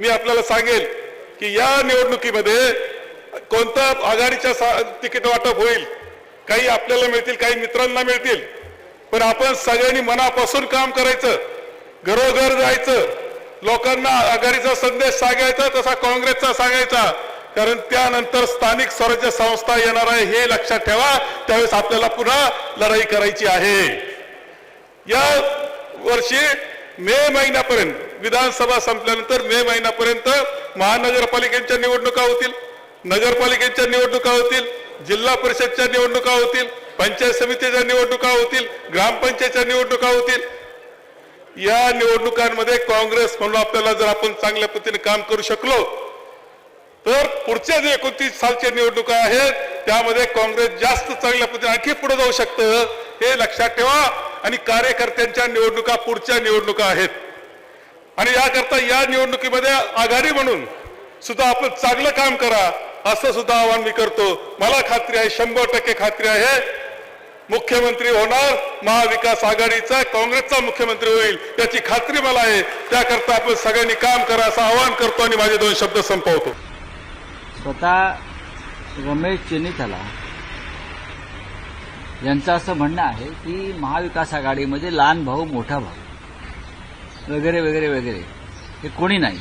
मी आपल्याला सांगेल की या निवडणुकीमध्ये कोणत्या आघाडीच्या तिकीट वाटप होईल काही आपल्याला मिळतील काही मित्रांना मिळतील. पण आपण सगळ्यांनी मनापासून काम करायचं घरोघर जायचं लोकांना आघाडीचा संदेश सांगायचा तसा काँग्रेसचा सांगायचा. कारण त्यानंतर स्थानिक स्वराज्य संस्था येणार आहे हे लक्षात ठेवा. त्यावेळेस आपल्याला पुन्हा लढाई करायची आहे. या वर्षी मे महिन्यापर्यंत विधानसभा संपल्यानंतर मे महिन्यापर्यंत महानगरपालिकेच्या निवडणुका होतील. नगरपालिकेच्या निवडणुका होतील जिल्हा परिषदच्या निवडणुका होतील पंचायत समितीच्या निवडणुका होतील ग्रामपंचायतच्या निवडणुका होतील. या निवडणुकांमध्ये काँग्रेस म्हणून आपल्याला जर आपण चांगल्या पद्धतीने काम करू शकलो तर पुढच्या जे एकोणतीस सालच्या निवडणुका आहेत त्यामध्ये काँग्रेस जास्त चांगल्या पद्धतीने आणखी पुढे जाऊ शकतं हे लक्षात ठेवा. आणि कार्यकर्त्यांच्या निवडणुका पुढच्या निवडणुका आहेत. आणि याकरता या निवडणुकीमध्ये आघाडी म्हणून सुद्धा आपण चांगलं काम करा असं सुद्धा आवाहन मी करतो. मला खात्री आहे शंभर टक्के खात्री आहे. मुख्यमंत्री होणार महाविकास आघाडीचा काँग्रेसचा मुख्यमंत्री होईल याची खात्री मला आहे. त्याकरता आपण सगळ्यांनी काम करा असं आवाहन करतो आणि माझे दोन शब्द संपवतो. स्वतः रमेश चेनिथला यांचं असं म्हणणं आहे की महाविकास आघाडीमध्ये लहान भाऊ मोठा भाऊ वगैरे वगैरे वगैरे हे कोणी नाही.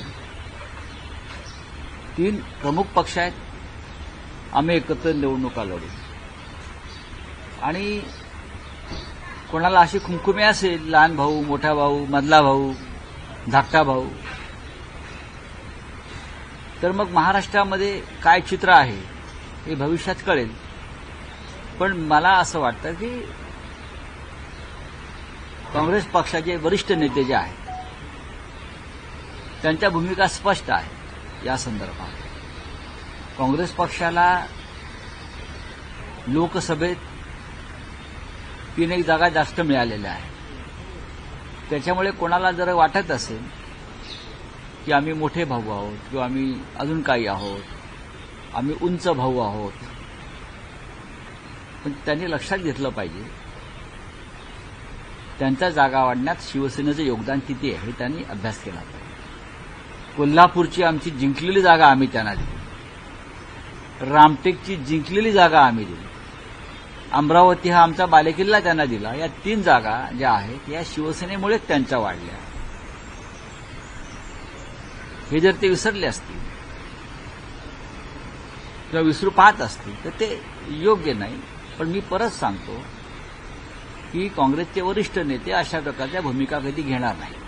तीन प्रमुख पक्ष आहेत. आम्ही एकत्र निवडणुका लढू. आणि कोणाला अशी खुमखुमी असेल लहान भाऊ मोठा भाऊ मधला भाऊ धाकटा भाऊ तर मग महाराष्ट्रामध्ये काय चित्र आहे हे भविष्यात कळेल. पण मला असं वाटतं की काँग्रेस पक्षाचे वरिष्ठ नेते जे आहेत त्यांच्या भूमिका स्पष्ट आहे या संदर्भात. काँग्रेस पक्षाला लोकसभेत तीन एक जागा जास्त मिळालेल्या आहेत. त्याच्यामुळे कोणाला जर वाटत असेल की आम्ही मोठे भाऊ आहोत किंवा आम्ही अजून काही आहोत आम्ही उंच भाऊ आहोत पण त्यांनी लक्षात घेतलं पाहिजे. त्यांच्या जागा वाढण्यात शिवसेनेचं योगदान किती आहे हे त्यांनी अभ्यास केला पाहिजे. कोल्हापूरची आमची जिंकलेली जागा आम्ही त्यांना दिली. रामटेकची जिंकलेली जागा आम्ही दिली. अमरावती हा आमचा बालेकिल्ला त्यांना दिला. या तीन जागा ज्या आहेत या शिवसेनेमुळेच त्यांच्या वाढल्या. हे जर ते विसरले असतील किंवा विसरू पाहत असतील तर ते योग्य नाही. पण मी परत सांगतो की काँग्रेसचे वरिष्ठ नेते अशा प्रकारच्या भूमिका कधी घेणार नाही